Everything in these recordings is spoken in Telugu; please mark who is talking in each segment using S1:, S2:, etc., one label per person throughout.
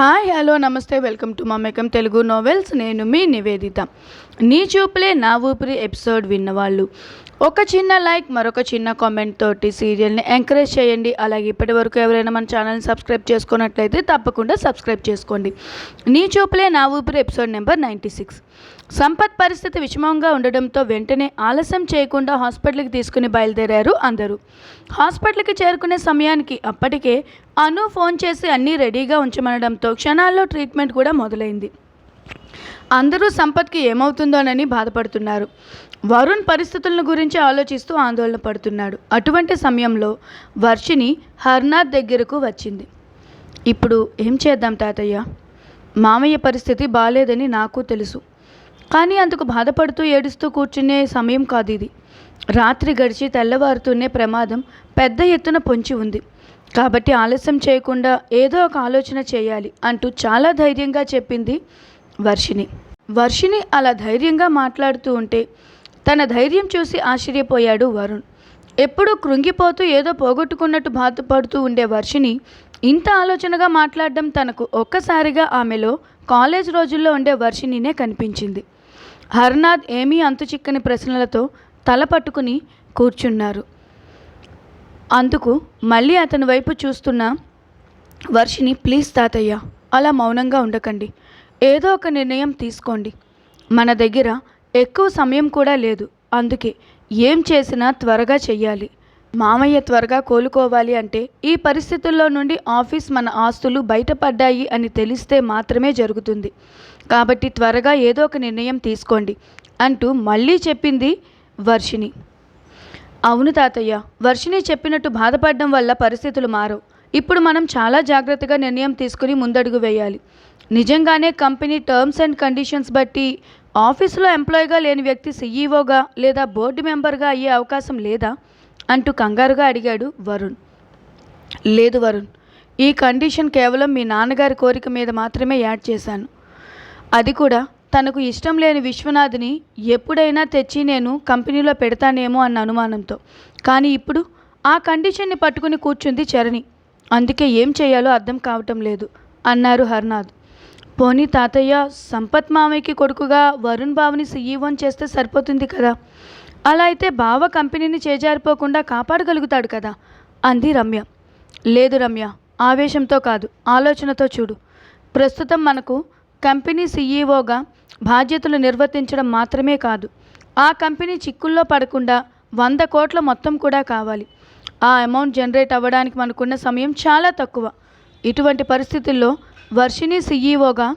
S1: హాయ్ హలో నమస్తే welcome to Mamekam Telugu novels నేను మీ నివేదిత. నీ చూపులే నా ఊపిరి ఎపిసోడ్ విన్నవాళ్ళు. ఒక చిన్న లైక్ మరొక చిన్న కామెంట్ తోటి సీరియల్ని ఎంకరేజ్ చేయండి. అలాగే ఇప్పటి వరకు ఎవరైనా మన ఛానల్ని సబ్స్క్రైబ్ చేసుకున్నట్లయితే తప్పకుండా సబ్స్క్రైబ్ చేసుకోండి. నీ చూపులే నా ఊపిరి episode number ninety six Sampath పరిస్థితి విషమంగా ఉండడంతో వెంటనే ఆలస్యం చేయకుండా హాస్పిటల్కి తీసుకుని బయలుదేరారు అందరూ. హాస్పిటల్కి చేరుకునే సమయానికి అప్పటికే అను ఫోన్ చేసి అన్నీ రెడీగా ఉంచమనడంతో క్షణాల్లో ట్రీట్మెంట్ కూడా మొదలైంది. అందరూ సంపత్కి ఏమవుతుందోనని బాధపడుతున్నారు. వరుణ్ పరిస్థితులను గురించి ఆలోచిస్తూ ఆందోళన పడుతున్నాడు. అటువంటి సమయంలో వర్షిని హర్నాథ్ దగ్గరకు వచ్చింది. ఇప్పుడు ఏం చేద్దాం తాతయ్య? మామయ్య పరిస్థితి బాలేదని నాకు తెలుసు. కానీ అందుకు బాధపడుతూ ఏడుస్తూ కూర్చునే సమయం కాదు ఇది. రాత్రి గడిచి తెల్లవారుతూనే ప్రమాదం పెద్ద ఎత్తున పొంచి ఉంది. కాబట్టి ఆలస్యం చేయకుండా ఏదో ఒక ఆలోచన చేయాలి అంటూ చాలా ధైర్యంగా చెప్పింది వర్షిణి. వర్షిణి అలా ధైర్యంగా మాట్లాడుతూ ఉంటే తన ధైర్యం చూసి ఆశ్చర్యపోయాడు వరుణ్. ఎప్పుడూ కృంగిపోతూ ఏదో పోగొట్టుకున్నట్టు బాధపడుతూ ఉండే వర్షిని ఇంత ఆలోచనగా మాట్లాడడం తనకు ఒక్కసారిగా ఆమెలో కాలేజ్ రోజుల్లో ఉండే వర్షినినే కనిపించింది. హర్నాథ్ ఏమీ అంతుచిక్కని ప్రశ్నలతో తల పట్టుకుని కూర్చున్నారు. అందుకు మళ్ళీ అతని వైపు చూస్తున్న వర్షిని ప్లీజ్ తాతయ్య అలా మౌనంగా ఉండకండి. ఏదో ఒక నిర్ణయం తీసుకోండి. మన దగ్గర ఎక్కువ సమయం కూడా లేదు. అందుకే ఏం చేసినా త్వరగా చెయ్యాలి. మామయ్య త్వరగా కోలుకోవాలి అంటే ఈ పరిస్థితుల్లో నుండి ఆఫీస్ మన ఆస్తులు బయటపడ్డాయి అని తెలిస్తే మాత్రమే జరుగుతుంది. కాబట్టి త్వరగా ఏదో ఒక నిర్ణయం తీసుకోండి అంటూ మళ్ళీ చెప్పింది వర్షిణి. అవును తాతయ్య వర్షిణి చెప్పినట్టు బాధపడడం వల్ల పరిస్థితులు మారవు. ఇప్పుడు మనం చాలా జాగ్రత్తగా నిర్ణయం తీసుకుని ముందడుగు వేయాలి. నిజంగానే కంపెనీ టర్మ్స్ అండ్ కండిషన్స్ బట్టి ఆఫీసులో ఎంప్లాయీగా లేని వ్యక్తి సీఈఓగా లేదా బోర్డు మెంబర్గా అయ్యే అవకాశం లేదా? అంటూ కంగారుగా అడిగాడు వరుణ్. లేదు వరుణ్ ఈ కండిషన్ కేవలం మీ నాన్నగారి కోరిక మీద మాత్రమే యాడ్ చేశాను. అది కూడా తనకు ఇష్టం లేని విశ్వనాథ్ని ఎప్పుడైనా తెచ్చి నేను కంపెనీలో పెడతానేమో అన్న అనుమానంతో. కానీ ఇప్పుడు ఆ కండిషన్ని పట్టుకుని కూర్చుంది చరణి. అందుకే ఏం చేయాలో అర్థం కావటం లేదు అన్నారు హర్నాథ్. పోనీ తాతయ్య సంపత్ మామయ్యకి కొడుకుగా వరుణ్ బావని సీఈఓని చేస్తే సరిపోతుంది కదా? అలా అయితే బావ కంపెనీని చేజారిపోకుండా కాపాడగలుగుతాడు కదా? అంది రమ్య. లేదు రమ్య ఆవేశంతో కాదు ఆలోచనతో చూడు. ప్రస్తుతం మనకు కంపెనీ సీఈఓగా బాధ్యతలు నిర్వర్తించడం మాత్రమే కాదు ఆ కంపెనీ చిక్కుల్లో పడకుండా వంద కోట్ల మొత్తం కూడా కావాలి. ఆ అమౌంట్ జనరేట్ అవ్వడానికి మనకున్న సమయం చాలా తక్కువ. ఇటువంటి పరిస్థితుల్లో వర్షిని సీఈఓగా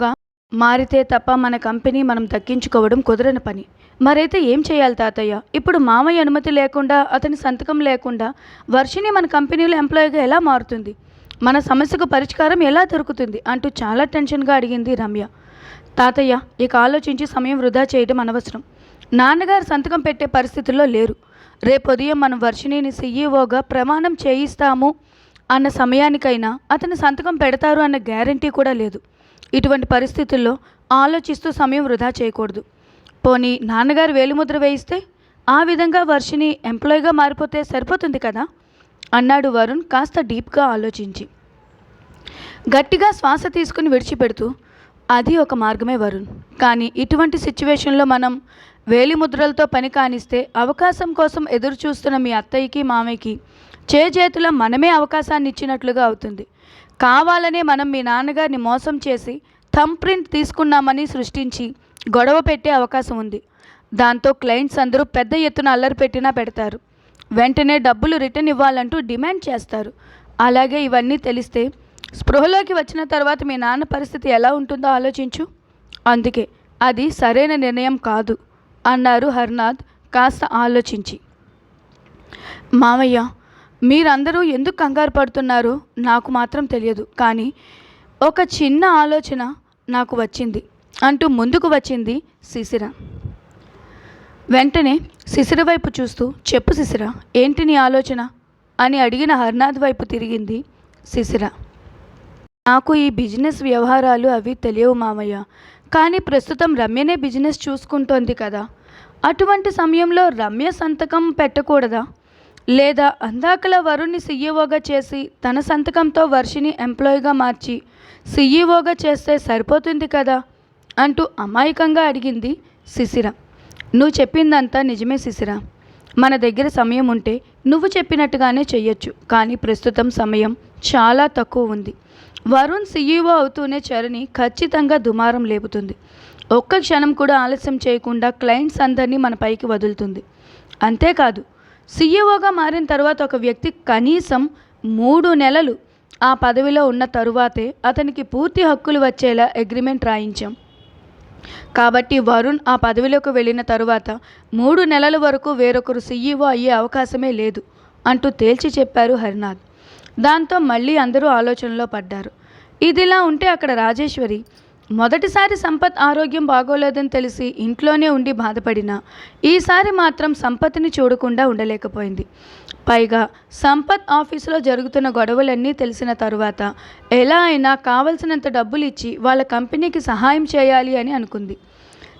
S1: మారితే తప్ప మన కంపెనీ మనం దక్కించుకోవడం కుదరని పని. మరైతే ఏం చేయాలి తాతయ్య? ఇప్పుడు మామయ్య అనుమతి లేకుండా అతని సంతకం లేకుండా వర్షిని మన కంపెనీలో ఎంప్లాయీగా ఎలా మారుతుంది? మన సమస్యకు పరిష్కారం ఎలా దొరుకుతుంది అంటూ చాలా టెన్షన్గా అడిగింది రమ్య. తాతయ్య ఇక ఆలోచించి సమయం వృధా చేయడం అనవసరం. నాన్నగారు సంతకం పెట్టే పరిస్థితుల్లో లేరు. రేపు ఉదయం మనం వర్షిణిని సీఈఓగా ప్రమాణం చేయిస్తాము అన్న సమయానికైనా అతని సంతకం పెడతారు అన్న గ్యారంటీ కూడా లేదు. ఇటువంటి పరిస్థితుల్లో ఆలోచిస్తూ సమయం వృధా చేయకూడదు. పోనీ నాన్నగారు వేలిముద్ర వేయిస్తే ఆ విధంగా వర్షిని ఎంప్లాయీగా మారిపోతే సరిపోతుంది కదా? అన్నాడు వరుణ్ కాస్త డీప్గా ఆలోచించి. గట్టిగా శ్వాస తీసుకుని విడిచిపెడుతూ అది ఒక మార్గమే వరుణ్. కానీ ఇటువంటి సిచ్యువేషన్లో మనం వేలిముద్రలతో పని కానిస్తే అవకాశం కోసం ఎదురు చూస్తున్న మీ అత్తయ్యకి మామయ్యకి చేజేతుల మనమే అవకాశాన్ని ఇచ్చినట్లుగా అవుతుంది. కావాలనే మనం మీ నాన్నగారిని మోసం చేసి థంప్ ప్రింట్ తీసుకున్నామని సృష్టించి గొడవ పెట్టే అవకాశం ఉంది. దాంతో క్లయింట్స్ అందరూ పెద్ద ఎత్తున అల్లరి పెట్టినా పెడతారు. వెంటనే డబ్బులు రిటర్న్ ఇవ్వాలంటూ డిమాండ్ చేస్తారు. అలాగే ఇవన్నీ తెలిస్తే స్పృహలోకి వచ్చిన తర్వాత మీ నాన్న పరిస్థితి ఎలా ఉంటుందో ఆలోచించు. అందుకే అది సరైన నిర్ణయం కాదు అన్నారు హర్నాథ్ కాస్త ఆలోచించి. మామయ్య మీరందరూ ఎందుకు కంగారు పడుతున్నారో? నాకు మాత్రం తెలియదు కానీ ఒక చిన్న ఆలోచన నాకు వచ్చింది అంటూ ముందుకు వచ్చింది శిశిర. వెంటనే శిశిర వైపు చూస్తూ చెప్పు శిశిర ఏంటి నీ ఆలోచన? అని అడిగిన హర్నాథ్ వైపు తిరిగింది శిశిర. నాకు ఈ బిజినెస్ వ్యవహారాలు అవి తెలియవు మామయ్య కానీ ప్రస్తుతం రమ్యనే బిజినెస్ చూసుకుంటోంది కదా. అటువంటి సమయంలో రమ్య సంతకం పెట్టకూడదా? లేదా అందాకల వరుణ్ణి సీఈఓగా చేసి తన సంతకంతో వర్షిని ఎంప్లాయీగా మార్చి సీఈఓగా చేస్తే సరిపోతుంది కదా? అంటూ అమాయకంగా అడిగింది శిశిర. నువ్వు చెప్పిందంతా నిజమే శిశిరా మన దగ్గర సమయం ఉంటే నువ్వు చెప్పినట్టుగానే చెయ్యొచ్చు కానీ ప్రస్తుతం సమయం చాలా తక్కువ ఉంది. వరుణ్ సీఈఓ అవుతూనే చరణి ఖచ్చితంగా దుమారం లేపుతుంది. ఒక్క క్షణం కూడా ఆలస్యం చేయకుండా క్లయింట్స్ అందరినీ మన పైకి వదులుతుంది. అంతేకాదు సీఈఓగా మారిన తర్వాత ఒక వ్యక్తి కనీసం మూడు నెలలు ఆ పదవిలో ఉన్న తరువాతే అతనికి పూర్తి హక్కులు వచ్చేలా అగ్రిమెంట్ రాయించాం. కాబట్టి వరుణ్ ఆ పదవిలోకి వెళ్ళిన తరువాత మూడు నెలల వరకు వేరొకరు సీఈఓ అయ్యే అవకాశమే లేదు అంటూ తేల్చి చెప్పారు హరినాథ్. దాంతో మళ్ళీ అందరూ ఆలోచనలో పడ్డారు. ఇదిలా ఉంటే అక్కడ రాజేశ్వరి మొదటిసారి సంపత్ ఆరోగ్యం బాగోలేదని తెలిసి ఇంట్లోనే ఉండి బాధపడినా ఈసారి మాత్రం సంపత్ని చూడకుండా ఉండలేకపోయింది. పైగా సంపత్ ఆఫీసులో జరుగుతున్న గొడవలన్నీ తెలిసిన తరువాత ఎలా అయినా కావలసినంత డబ్బులు ఇచ్చి వాళ్ళ కంపెనీకి సహాయం చేయాలి అని అనుకుంది.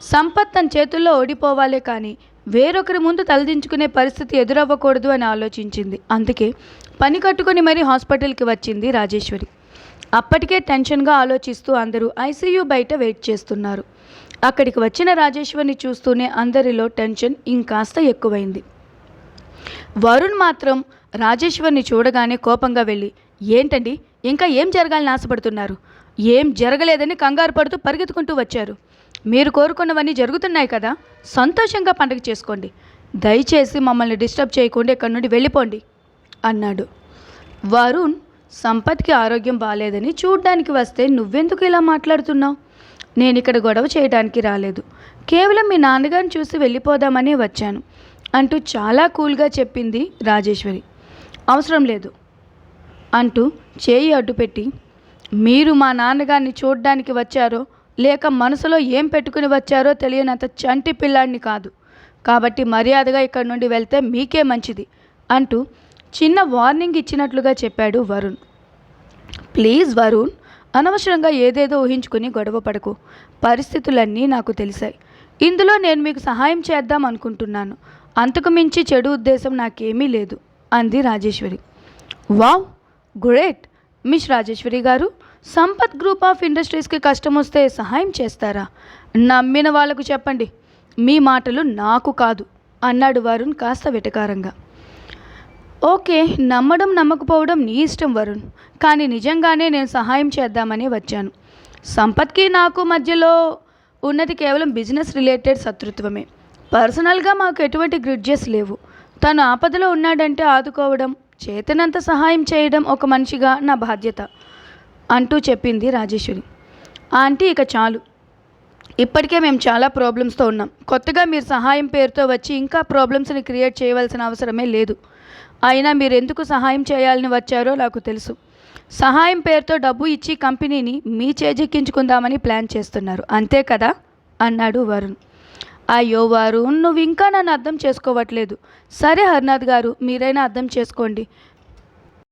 S1: సంపత్ తన చేతుల్లో ఓడిపోవాలే కానీ వేరొకరి ముందు తలదించుకునే పరిస్థితి ఎదురవ్వకూడదు అని ఆలోచించింది. అందుకే పని కట్టుకొని మరీ హాస్పిటల్కి వచ్చింది రాజేశ్వరి. అప్పటికే టెన్షన్గా ఆలోచిస్తూ అందరూ ఐసీయూ బయట వెయిట్ చేస్తున్నారు. అక్కడికి వచ్చిన రాజేశ్వరిని చూస్తూనే అందరిలో టెన్షన్ ఇంకాస్త ఎక్కువైంది. వరుణ్ మాత్రం రాజేశ్వర్ని చూడగానే కోపంగా వెళ్ళి ఏంటండి? ఇంకా ఏం జరగాలని ఆశపడుతున్నారు? ఏం జరగలేదని కంగారు పడుతూ పరిగెత్తుకుంటూ వచ్చారు. మీరు కోరుకున్నవన్నీ జరుగుతున్నాయి కదా? సంతోషంగా పండగ చేసుకోండి. దయచేసి మమ్మల్ని డిస్టర్బ్ చేయకుండా ఇక్కడి నుండి వెళ్ళిపోండి అన్నాడు. వరుణ్ సంపత్కి ఆరోగ్యం బాగాలేదని చూడ్డానికి వస్తే నువ్వెందుకు ఇలా మాట్లాడుతున్నావు? నేను ఇక్కడ గొడవ చేయడానికి రాలేదు. కేవలం మీ నాన్నగారిని చూసి వెళ్ళిపోదామని వచ్చాను. అంటూ చాలా కూల్గా చెప్పింది రాజేశ్వరి. అవసరం లేదు అంటూ చేయి అడ్డుపెట్టి మీరు మా నాన్నగారిని చూడ్డానికి వచ్చారో లేక మనసులో ఏం పెట్టుకుని వచ్చారో తెలియనంత చంటి పిల్లాడిని కాదు. కాబట్టి మర్యాదగా ఇక్కడి నుండి వెళ్తే మీకే మంచిది అంటూ చిన్న వార్నింగ్ ఇచ్చినట్లుగా చెప్పాడు వరుణ్. ప్లీజ్ వరుణ్ అనవసరంగా ఏదేదో ఊహించుకుని గొడవ పడకు. పరిస్థితులన్నీ నాకు తెలిసాయి. ఇందులో నేను మీకు సహాయం చేద్దాం అనుకుంటున్నాను. అంతకు మించి చెడు ఉద్దేశం నాకేమీ లేదు అంది Rajeshwari. Wow great miss Rajeshwari garu. Sampath group of ఇండస్ట్రీస్కి కష్టం వస్తే సహాయం చేస్తారా? నమ్మిన వాళ్ళకు చెప్పండి. మీ మాటలు నాకు కాదు అన్నాడు వరుణ్ కాస్త వెటకారంగా. ఓకే నమ్మడం నమ్మకపోవడం నీ ఇష్టం వరుణ్ కానీ నిజంగానే నేను సహాయం చేద్దామని వచ్చాను. సంపత్కి నాకు మధ్యలో ఉన్నది కేవలం బిజినెస్ రిలేటెడ్ శత్రుత్వమే. పర్సనల్గా మాకు ఎటువంటి గ్రిడ్జెస్ లేవు. తను ఆపదలో ఉన్నాడంటే ఆదుకోవడం చేతనంత సహాయం చేయడం ఒక మనిషిగా నా బాధ్యత అంటూ చెప్పింది రాజేశ్వరి. ఆంటీ ఇక చాలు. ఇప్పటికే మేము చాలా ప్రాబ్లమ్స్తో ఉన్నాం. కొత్తగా మీరు సహాయం పేరుతో వచ్చి ఇంకా ప్రాబ్లమ్స్ని క్రియేట్ చేయవలసిన అవసరమే లేదు. అయినా మీరు ఎందుకు సహాయం చేయాలని వచ్చారో నాకు తెలుసు. సహాయం పేరుతో డబ్బు ఇచ్చి కంపెనీని మీ చేజెక్కించుకుందామని ప్లాన్ చేస్తున్నారు. అంతే కదా? అన్నాడు వరుణ్. అయ్యో వారు నువ్వు ఇంకా నన్ను అర్థం చేసుకోవట్లేదు. సరే హర్నాథ్ గారు మీరైనా అర్థం చేసుకోండి.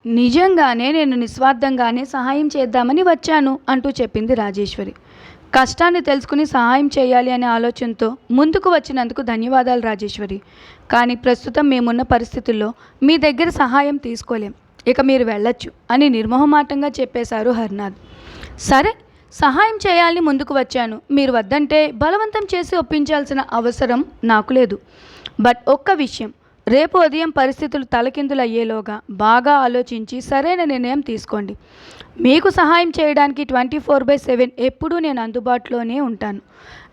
S1: నిజంగానే నేను నిస్వార్థంగానే సహాయం చేద్దామని వచ్చాను అంటూ చెప్పింది రాజేశ్వరి. కష్టాన్ని తెలుసుకుని సహాయం చేయాలి అనే ఆలోచనతో ముందుకు వచ్చినందుకు ధన్యవాదాలు రాజేశ్వరి. కానీ ప్రస్తుతం మేమున్న పరిస్థితుల్లో మీ దగ్గర సహాయం తీసుకోలేం. ఇక మీరు వెళ్ళొచ్చు అని నిర్మోహమాటంగా చెప్పేశారు హర్నాథ్. సరే సహాయం చేయాలని ముందుకు వచ్చాను. మీరు వద్దంటే బలవంతం చేసి ఒప్పించాల్సిన అవసరం నాకు లేదు. బట్ ఒక్క విషయం రేపు ఉదయం పరిస్థితులు తలకిందులు అయ్యేలోగా బాగా ఆలోచించి సరైన నిర్ణయం తీసుకోండి. మీకు సహాయం చేయడానికి ట్వంటీ ఫోర్ బై సెవెన్ ఎప్పుడూ నేను అందుబాటులోనే ఉంటాను.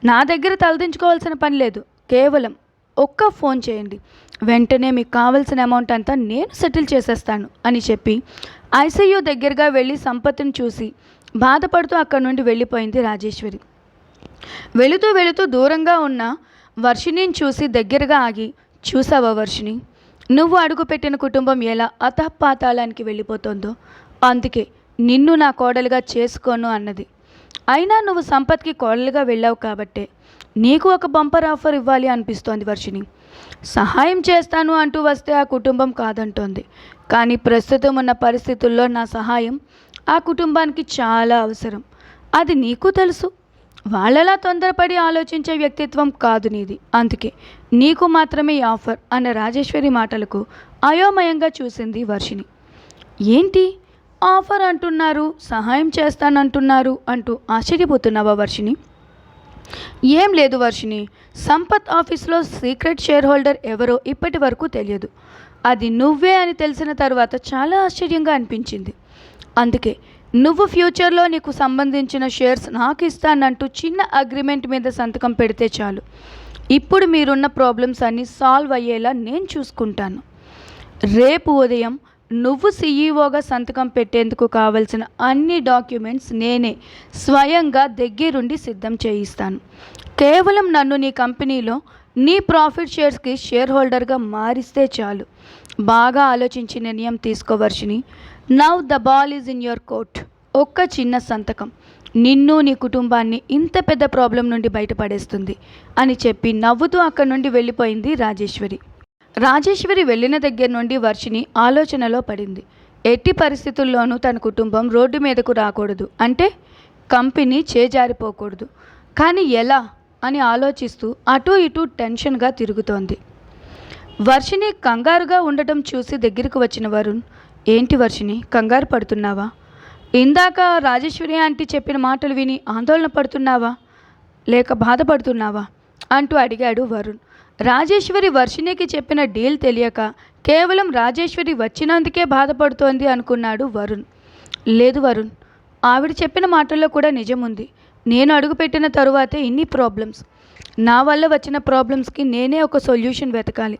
S1: నా దగ్గర తలదించుకోవాల్సిన పని లేదు. కేవలం ఒక్క ఫోన్ చేయండి. వెంటనే మీకు కావలసిన అమౌంట్ అంతా నేను సెటిల్ చేసేస్తాను అని చెప్పి ఐసీయూ దగ్గరగా వెళ్ళి సంపత్తిని చూసి బాధపడుతూ అక్కడి నుండి వెళ్ళిపోయింది రాజేశ్వరి. వెళుతూ వెళుతూ దూరంగా ఉన్న వర్షిణిని చూసి దగ్గరగా ఆగి చూసావా వర్షిణి నువ్వు అడుగుపెట్టిన కుటుంబం ఎలా అతపాతాళానికి వెళ్ళిపోతుందో? అందుకే నిన్ను నా కోడలుగా చేసుకోను అన్నది. అయినా నువ్వు సంపత్కి కోడలుగా వెళ్ళావు కాబట్టే నీకు ఒక బంపర్ ఆఫర్ ఇవ్వాలి అనిపిస్తోంది వర్షిణి. సహాయం చేస్తాను అంటూ వస్తే ఆ కుటుంబం కాదంటోంది. కానీ ప్రస్తుతం ఉన్న పరిస్థితుల్లో నా సహాయం ఆ కుటుంబానికి చాలా అవసరం. అది నీకు తెలుసు. వాళ్ళలా తొందరపడి ఆలోచించే వ్యక్తిత్వం కాదు నీది. అందుకే నీకు మాత్రమే ఈ ఆఫర్ అన్న రాజేశ్వరి మాటలకు అయోమయంగా చూసింది వర్షిణి. ఏంటి? ఆఫర్ అంటున్నారు సహాయం చేస్తానంటున్నారు అంటూ ఆశ్చర్యపోతున్నావా వర్షిని ఏం లేదు వర్షిని సంపత్ ఆఫీస్లో సీక్రెట్ షేర్ హోల్డర్ ఎవరో ఇప్పటి వరకు తెలియదు. అది నువ్వే అని తెలిసిన తర్వాత చాలా ఆశ్చర్యంగా అనిపించింది. అందుకే నువ్వు ఫ్యూచర్లో నీకు సంబంధించిన షేర్స్ నాకు ఇస్తానంటూ చిన్న అగ్రిమెంట్ మీద సంతకం పెడితే చాలు. ఇప్పుడు మీరున్న ప్రాబ్లమ్స్ అన్నీ సాల్వ్ అయ్యేలా నేను చూసుకుంటాను. రేపు ఉదయం నువ్వు సీఈఓగా సంతకం పెట్టేందుకు కావలసిన అన్ని డాక్యుమెంట్స్ నేనే స్వయంగా దగ్గరుండి సిద్ధం చేయిస్తాను. కేవలం నన్ను నీ కంపెనీలో నీ ప్రాఫిట్ షేర్స్కి షేర్ హోల్డర్గా మారిస్తే చాలు. బాగా ఆలోచించి నిర్ణయం తీసుకోవర్షిని now the ball is in your court ఒక్క చిన్న సంతకం. నిన్ను నీ కుటుంబాన్ని ఇంత పెద్ద ప్రాబ్లం నుండి బయటపడేస్తుంది అని చెప్పి నవ్వుతూ అక్కడి నుండి వెళ్ళిపోయింది రాజేశ్వరి. రాజేశ్వరి వెళ్ళిన దగ్గర నుండి వర్షిని ఆలోచనలో పడింది. ఎట్టి పరిస్థితుల్లోనూ తన కుటుంబం రోడ్డు మీదకు రాకూడదు. అంటే కంపెనీ చేజారిపోకూడదు. కానీ ఎలా అని ఆలోచిస్తూ అటూ ఇటూ టెన్షన్గా తిరుగుతోంది. వర్షిని కంగారుగా ఉండటం చూసి దగ్గరకు వచ్చిన వరుణ్ ఏంటి వర్షిని కంగారు పడుతున్నావా? ఇందాక రాజేశ్వరి ఆంటీ చెప్పిన మాటలు విని ఆందోళన పడుతున్నావా? లేక బాధపడుతున్నావా? అంటూ అడిగాడు వరుణ్. రాజేశ్వరి వర్షినికి చెప్పిన డీల్ తెలియక కేవలం రాజేశ్వరి వచ్చినందుకే బాధపడుతోంది అనుకున్నాడు వరుణ్. లేదు వరుణ్ ఆవిడ చెప్పిన మాటల్లో కూడా నిజముంది. నేను అడుగుపెట్టిన తరువాతే ఇన్ని ప్రాబ్లమ్స్. నా వల్ల వచ్చిన ప్రాబ్లమ్స్కి నేనే ఒక సొల్యూషన్ వెతకాలి.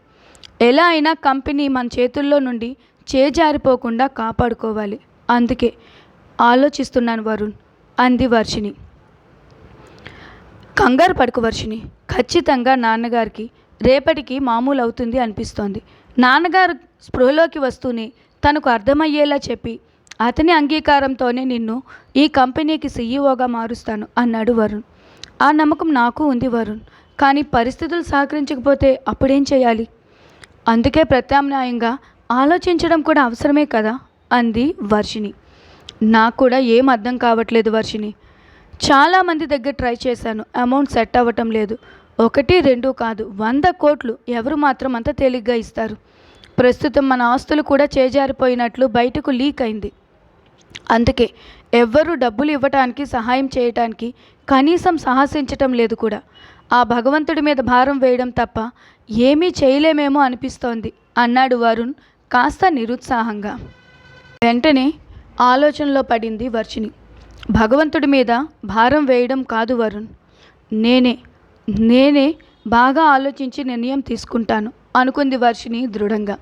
S1: ఎలా అయినా కంపెనీ మన చేతుల్లో నుండి చేజారిపోకుండా కాపాడుకోవాలి. అందుకే ఆలోచిస్తున్నాను వరుణ్ అంది వర్షిణి. కంగారు పడుకు వర్షిణి. ఖచ్చితంగా నాన్నగారికి రేపటికి మామూలు అవుతుంది అనిపిస్తోంది. నాన్నగారు స్పృహలోకి వస్తూనే తనకు అర్థమయ్యేలా చెప్పి అతని అంగీకారంతోనే నిన్ను ఈ కంపెనీకి సీఈఓగా మారుస్తాను అన్నాడు వరుణ్. ఆ నమ్మకం నాకు ఉంది వరుణ్ కానీ పరిస్థితులు సహకరించకపోతే అప్పుడేం చేయాలి? అందుకే ప్రత్యామ్నాయంగా ఆలోచించడం కూడా అవసరమే కదా? అంది వర్షిణి. నాకు కూడా ఏం అర్థం కావట్లేదు వర్షిణి. చాలామంది దగ్గర ట్రై చేశాను. అమౌంట్ సెట్ అవ్వటం లేదు. ఒకటి రెండు కాదు. వంద కోట్లు ఎవరు మాత్రం అంత తేలిగ్గా ఇస్తారు? ప్రస్తుతం మన ఆస్తులు కూడా చేజారిపోయినట్లు బయటకు లీక్ అయింది. అందుకే ఎవ్వరూ డబ్బులు ఇవ్వటానికి సహాయం చేయటానికి కనీసం సాహసించటం లేదు కూడా. ఆ భగవంతుడి మీద భారం వేయడం తప్ప ఏమీ చేయలేమేమో అనిపిస్తోంది అన్నాడు వరుణ్ కాస్త నిరుత్సాహంగా. వెంటనే ఆలోచనలో పడింది వర్షిని భగవంతుడి మీద భారం వేయడం కాదు వరుణ్. నేనే నేనే బాగా ఆలోచించి నిర్ణయం తీసుకుంటాను అనుకుంది వర్షిని దృఢంగా.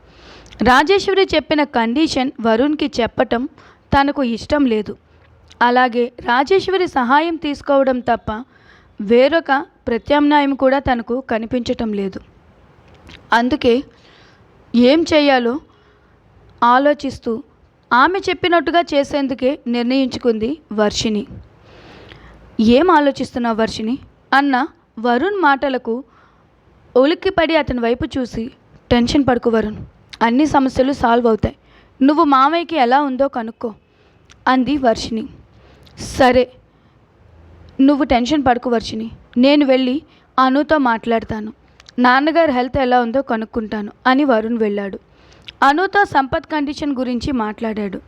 S1: రాజేశ్వరి చెప్పిన కండిషన్ వరుణ్కి చెప్పటం తనకు ఇష్టం లేదు. అలాగే రాజేశ్వరి సహాయం తీసుకోవడం తప్ప వేరొక ప్రత్యామ్నాయం కూడా తనకు కనిపించటం లేదు. అందుకే ఏం చేయాలో ఆలోచిస్తూ ఆమె చెప్పినట్టుగా చేసేందుకే నిర్ణయించుకుంది వర్షిణి. ఏం ఆలోచిస్తున్నావు వర్షిణి? అన్న వరుణ్ మాటలకు ఉలిక్కిపడి అతని వైపు చూసి టెన్షన్ పడుకు వరుణ్ అన్ని సమస్యలు సాల్వ్ అవుతాయి. నువ్వు మామయ్యకి ఎలా ఉందో కనుక్కో అంది వర్షిణి. సరే నువ్వు టెన్షన్ పడుకు వర్షిణి నేను వెళ్ళి అనుతో మాట్లాడతాను. నాన్నగారి హెల్త్ ఎలా ఉందో కనుక్కుంటాను అని వరుణ్ వెళ్ళాడు. అనుతో సంపత్ కండిషన్ గురించి మాట్లాడాడు.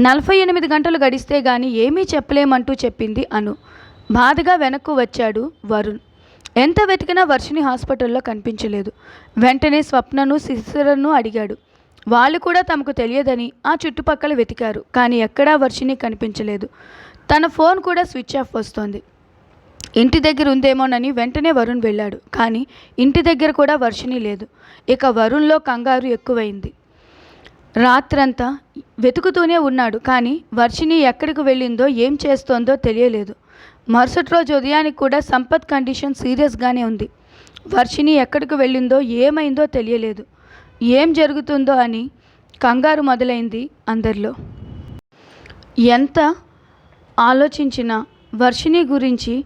S1: నలభై ఎనిమిది గంటలు గడిస్తే గాని ఏమీ చెప్పలేమంటూ చెప్పింది అను. బాధగా వెనక్కు వచ్చాడు వరుణ్. ఎంత వెతికినా వర్షిని హాస్పిటల్లో కనిపించలేదు. వెంటనే స్వప్నను శిశిరను అడిగాడు. వాళ్ళు కూడా తమకు తెలియదని ఆ చుట్టుపక్కల వెతికారు కానీ ఎక్కడా వర్షిని కనిపించలేదు. తన ఫోన్ కూడా స్విచ్ ఆఫ్ వస్తోంది. ఇంటి దగ్గర ఉందేమోనని వెంటనే వరుణ్ వెళ్ళాడు. కానీ ఇంటి దగ్గర కూడా వర్షిణి లేదు. ఇక వరుణ్లో కంగారు ఎక్కువైంది. రాత్రంతా వెతుకుతూనే ఉన్నాడు. కానీ వర్షిణి ఎక్కడికి వెళ్ళిందో ఏం చేస్తోందో తెలియలేదు. మరుసటి రోజు ఉదయానికి కూడా సంపత్ కండిషన్ సీరియస్గానే ఉంది. వర్షిణి ఎక్కడికి వెళ్ళిందో ఏమైందో తెలియలేదు. ఏం జరుగుతుందో అని కంగారు మొదలైంది అందరిలో. ఎంత ఆలోచించినా వర్షిణి గురించి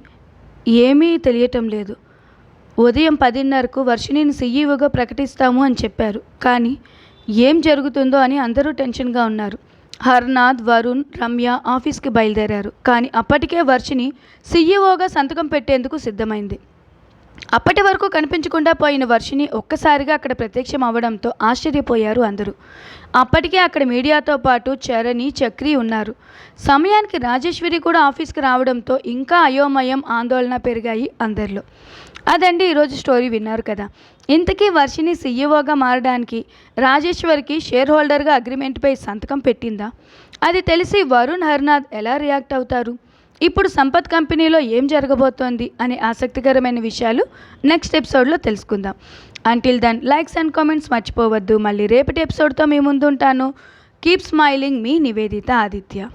S1: ఏమీ తెలియటం లేదు. ఉదయం పదిన్నరకు వర్షిణిని సీఈఓగా ప్రకటిస్తాము అని చెప్పారు. కానీ ఏం జరుగుతుందో అని అందరూ టెన్షన్గా ఉన్నారు. హర్నాథ్ వరుణ్ రమ్య ఆఫీస్కి బయలుదేరారు. కానీ అప్పటికే వర్షిని సీఈఓగా సంతకం పెట్టేందుకు సిద్ధమైంది. అప్పటి వరకు కనిపించకుండా పోయిన వర్షిని ఒక్కసారిగా అక్కడ ప్రత్యక్షం అవ్వడంతో ఆశ్చర్యపోయారు అందరూ. అప్పటికే అక్కడ మీడియాతో పాటు చరణి చక్రి ఉన్నారు. సమయానికి రాజేశ్వరి కూడా ఆఫీస్కి రావడంతో ఇంకా అయోమయం ఆందోళన పెరిగాయి అందరిలో. అదండి ఈరోజు స్టోరీ విన్నారు కదా. ఇంతకీ వర్షిని సీఈఓగా మారడానికి రాజేశ్వరికి షేర్ హోల్డర్గా అగ్రిమెంట్పై సంతకం పెట్టిందా? అది తెలిసి వరుణ్ హర్నాథ్ ఎలా రియాక్ట్ అవుతారు? ఇప్పుడు సంపత్ కంపెనీలో ఏం జరగబోతోంది అనే ఆసక్తికరమైన విషయాలు నెక్స్ట్ ఎపిసోడ్లో తెలుసుకుందాం. Until then likes and comments మర్చిపోవద్దు. మళ్ళీ రేపటి ఎపిసోడ్తో మీ ముందు ఉంటాను కీప్ స్మైలింగ్ మీ నివేదిత ఆదిత్య.